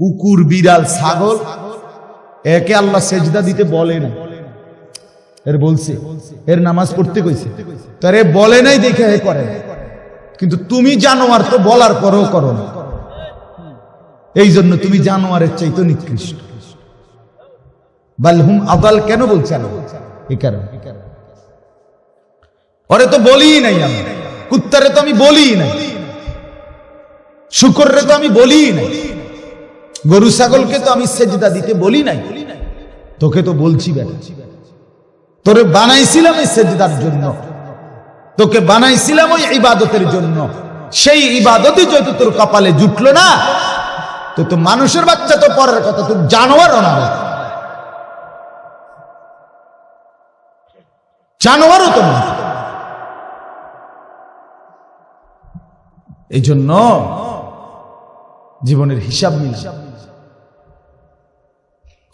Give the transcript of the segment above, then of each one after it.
কুকুর, বিড়াল, ছাগল, একে আল্লাহ সেজদা দিতে বলে না। এর বলছে, এর নামাজ পড়তে কইছে। তার এ বলে নাই দেখে এ করে কিন্তু তুমি জানোয়ার তো বলার পরেও করো না। এই জন্য তুমি জানোয়ারের চাইতে নিকৃষ্ট। বালহুম আদাল কেন বলছে আল্লাহ? এই কারণে। ওরে তো বলিই নাই আমি। কুত্তারে তো আমি বলি নাই। শুকররে তো আমি বলিই নাই। গরু ছাগলকে তো আমি সেজদা দিতে বলি নাই। তোকে তো বলছি বেটা তোরে বানাইছিলাম এই সেজদার জন্য। তোকে বানাইছিলাম ওই ইবাদতের জন্য। সেই ইবাদতই যেহেতু তোর কপালে জুটলো না, তো তো মানুষের বাচ্চা তো পরের কথা তুই জানোয়ারও না জানোয়ারও তো না। এই জন্য জীবনের হিসাব মিল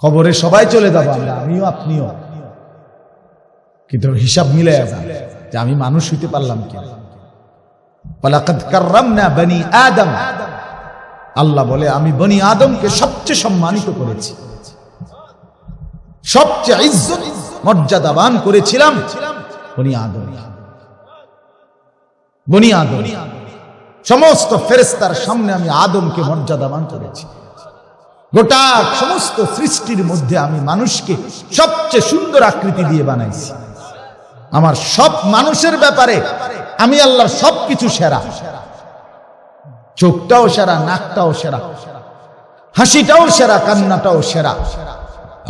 খবরে সবাই চলে যাব আমরা, আমিও, আপনিও। কিন্তু হিসাব মিলে যে আমি মানুষ হইতে পারলাম কি আল্লাহ বলে, আমি বনি আদমকে সবচেয়ে সম্মানিত করেছি। সবচেয়ে মর্যাদাবান করেছিলাম বনি আদম। বনি আদম। সমস্ত ফেরেস্তার সামনে আমি আদমকে মর্যাদাবান করেছি। গোটা সমস্ত সৃষ্টির মধ্যে আমি মানুষকে সবচেয়ে সুন্দর আকৃতি দিয়ে বানাইছি। আমার সব মানুষের ব্যাপারে আমি আল্লাহর সবকিছু সেরা। চোখটাও সেরা, নাকটাও সেরা, হাসিটাও সেরা, কান্নাটাও সেরা।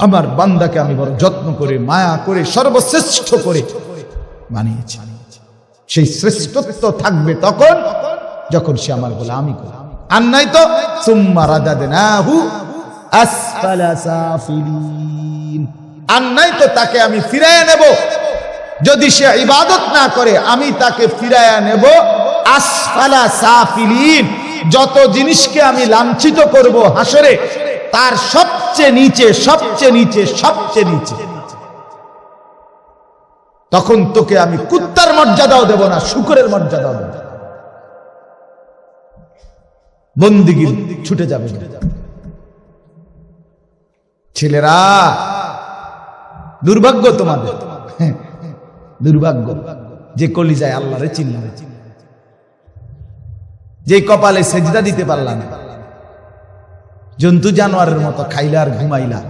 আমার বান্দাকে আমি বড় যত্ন করে, মায়া করে, সর্বশ্রেষ্ঠ করে বানিয়েছি। সেই শ্রেষ্ঠত্ব থাকবে তখন যখন সে আমার বলে আমি আর নাই তো, সুম্মা সাফিলিন। আর নাই তো তাকে আমি ফিরাইয়া নেব। যদি সে ইবাদত না করে, আমি তাকে ফিরাইয়া নেব। আসফালা সাফিলিন, যত জিনিসকে আমি লাঞ্ছিত করব হাসরে, তার সবচেয়ে নিচে সবচেয়ে নিচে সবচেয়ে নিচে। তখন তোকে আমি কুত্তার মর্যাদাও দেব না, শুকরের মর্যাদাও দেব। বন্দিগির ছুটে যাবে ছেলেরা, দুর্ভাগ্য তোমাদের। দুর্ভাগ্য, যে কলিজায় আল্লাহরে চিনলাম যে কপালে সেজদা দিতে পারলাম জন্তু জানোয়ারের মতো খাইলা আর ঘুমাইলা,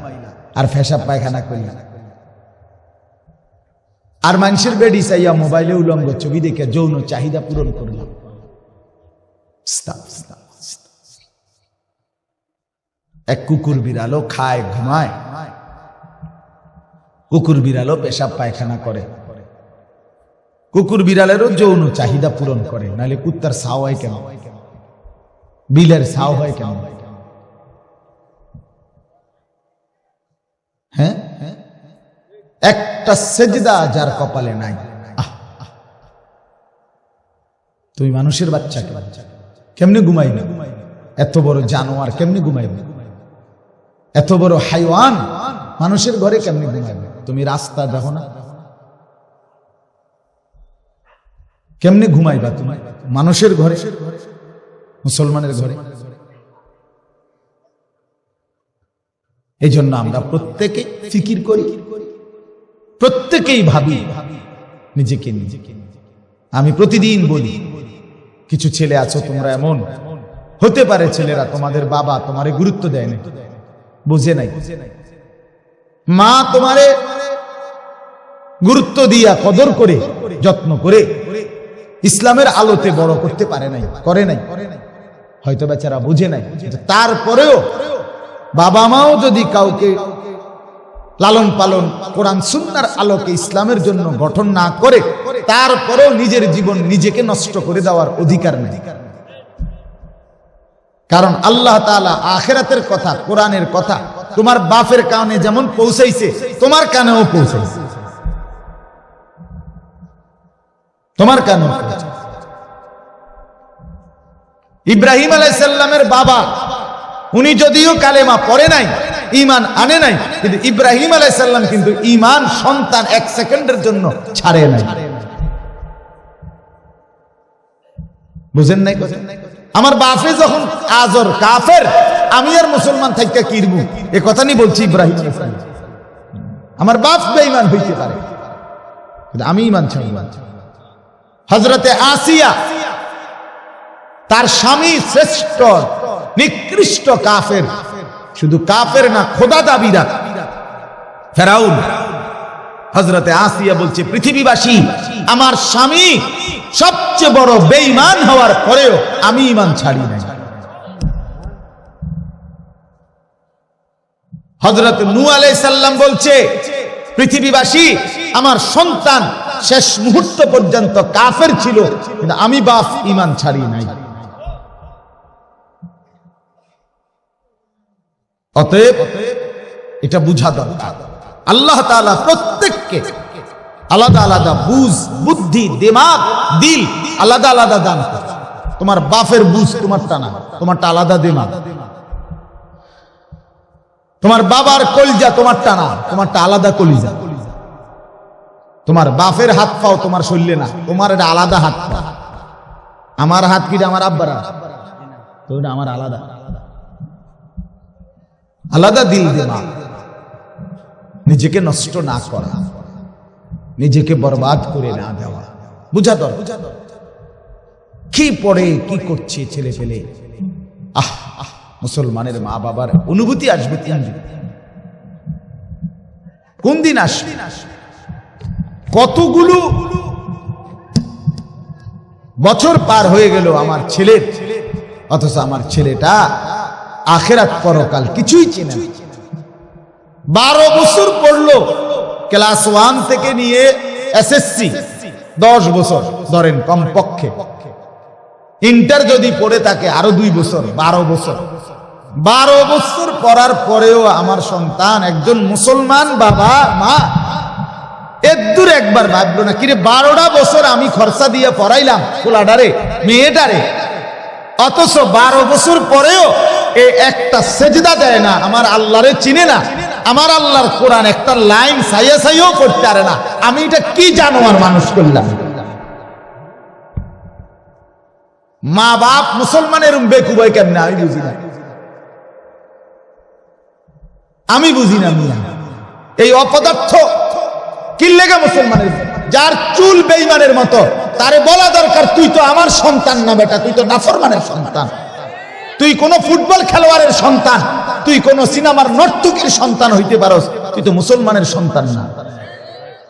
আর ফেসাব পায়খানা করলা। আর মানুষের বেডি চাইয়া মোবাইলে উলঙ্গ ছবি দেখে যৌন চাহিদা পূরণ করলাম। এক কুকুর বিড়ালও খায়, ঘুমায়। কুকুর বিড়ালও পেশাব পায়খানা করে। কুকুর বিড়ালেরও যৌন চাহিদা পূরণ করে, নাহলে কুত্তার ছাও হয় কেন? বিলের ছাও হয় কেন? হ্যাঁ? একটা সেজদা যার কপালে নাই। তুমি মানুষের বাচ্চা কেমনে ঘুমাইবে? এত বড় জানোয়ার কেমনে ঘুমাইবে? এত বড় হাইওয়ান, মানুষের ঘরে কেমনে ঘুমাইবে তুমি রাস্তা দেখো না? কেমনে ঘুমাইবা তুমি? মানুষের ঘরে? মুসলমানের ঘরে? এই জন্য আমরা প্রত্যেকে ফিকির করি। প্রত্যেকেই ভাবি, নিজেকে নিজেকে। আমি প্রতিদিন বলি, কিছু ছেলে আছো, তোমরা এমন? হতে পারে ছেলেরা তোমাদের বাবা তোমারে গুরুত্ব দেয় না বুঝে নাই। মা তোমারে গুরুত্ব দিয়া কদর করে, যত্ন করে ইসলামের আলোতে বড় করতে পারে নাই, করে নাই। হয়তো বেচারা বুঝে নাই। তারপরেও বাবা মাও যদি কাউকে লালন পালন, কোরআন সুন্নার আলোকে ইসলামের জন্য গঠন না করে, তারপরেও নিজের জীবন নিজেকে নষ্ট করে দেওয়ার অধিকার নেই। কারণ আল্লাহ তাআলা আখেরাতের কথা, কোরআনের কথা, তোমার বাপের কানে যেমন পৌঁছাইছে, তোমার কানেও পৌঁছাইছে। তোমার কানেও ইব্রাহিম আলাইসাল্লামের বাবা, উনি যদিও কালেমা পড়ে নাই ইমান আনে নাই, কিন্তু ইব্রাহিম আলাইসাল্লাম কিন্তু ইমান সন্তান এক সেকেন্ডের জন্য ছাড়ে নাই। বুঝেন নাই কথা? আমার বাপে যখন আজর কাফের, আমি আর মুসলমান থাকতে কিরবু এ কথা নি বলছি ইব্রাহিম আমার বাপ বেঈমান হইতে পারে। আমি ইমান ছাড়ব হজরতে আসিয়া তার স্বামী শ্রেষ্ঠ, নিকৃষ্ট কাফের, শুধু কাফের না, খোদা দাবিরা ফেরাউন হজরতে আসিয়া বলছে, পৃথিবীবাসী, আমার স্বামী সবচেয়ে বড় বেঈমান হওয়ার পরেও আমি ইমান ছাড়ি নাই। হজরত নু আলাইসাল্লাম বলছে, পৃথিবীবাসী, আমার সন্তান শেষ মুহূর্ত পর্যন্ত কাফের ছিল, কিন্তু আমি বাপ ইমান ছাড়ি নাই। অতএব এটা বুঝা দরকার। আল্লাহ তাআলা প্রত্যেককে আলাদা আলাদা বুঝ, বুদ্ধি, দিমাগ, দিল, আলাদা আলাদা দান তোমার বাপের বুঝ তোমারটা না তোমারটা আলাদা দিমাগ। তোমার বাবার কলিজা তোমারটা না তোমারটা আলাদা কলিজা। তোমার বাফের হাত পাও তোমার শরীরে না তোমার এটা আলাদা হাত পা আমার হাত কি আমার আব্বার? তো আমার আলাদা। আলাদা দিল, দিমাগ। নিজেকে নষ্ট না করা। নিজেকে বরবাদ করে না দেওয়া। বুঝা দর কি পড়ে কি করছে ছেলে পেলে? আহ আহ, মুসলমানের মা বাবার অনুভূতি আসবে কোন দিন আসবে? কতগুলো বছর পার হয়ে গেল আমার ছেলের। অথচ আমার ছেলেটা আখেরাত পরকাল কিছুই চেনে। বারো বছর পড়ল ক্লাস ওয়ান থেকে নিয়ে এসএসসি, দশ বছর, ধরেন কমপক্ষে। ইন্টার যদি পড়ে থাকে আরও দুই বছর, বারো বছর। বারো বছর পড়ার পরেও আমার সন্তান একজন মুসলমান বাবা, মা এদূর একবার ভাবলো না, কিরে, বারোটা বছর আমি খরচা দিয়ে পড়াইলাম খোলাডারে মেয়েটারে। অথচ বারো বছর পরেও এ একটা সেজদা দেয় না, আমার আল্লাহরে চিনে না। আমার আল্লাহর কোরআন একটা লাইন সাইয়া সাইয়াও করতে পারে না। আমি এটা কি জানো জানোয়ার মানুষ করলাম মা বাপ মুসলমানের বেকুবাই কেমনে? আমি বুঝি না। আমি বুঝি না মিয়া। এই অপদার্থ কি লেগে মুসলমানের? যার চুল বেইমানের মতো, তারে বলা দরকার, তুই তো আমার সন্তান না বেটা, তুই তো নাফরমানের সন্তান। তুই কোন ফুটবল খেলোয়াড়ের সন্তান, তুই কোন সিনেমার নর্তকীর সন্তান হইতে পারস, তুই তো মুসলমানের সন্তান না।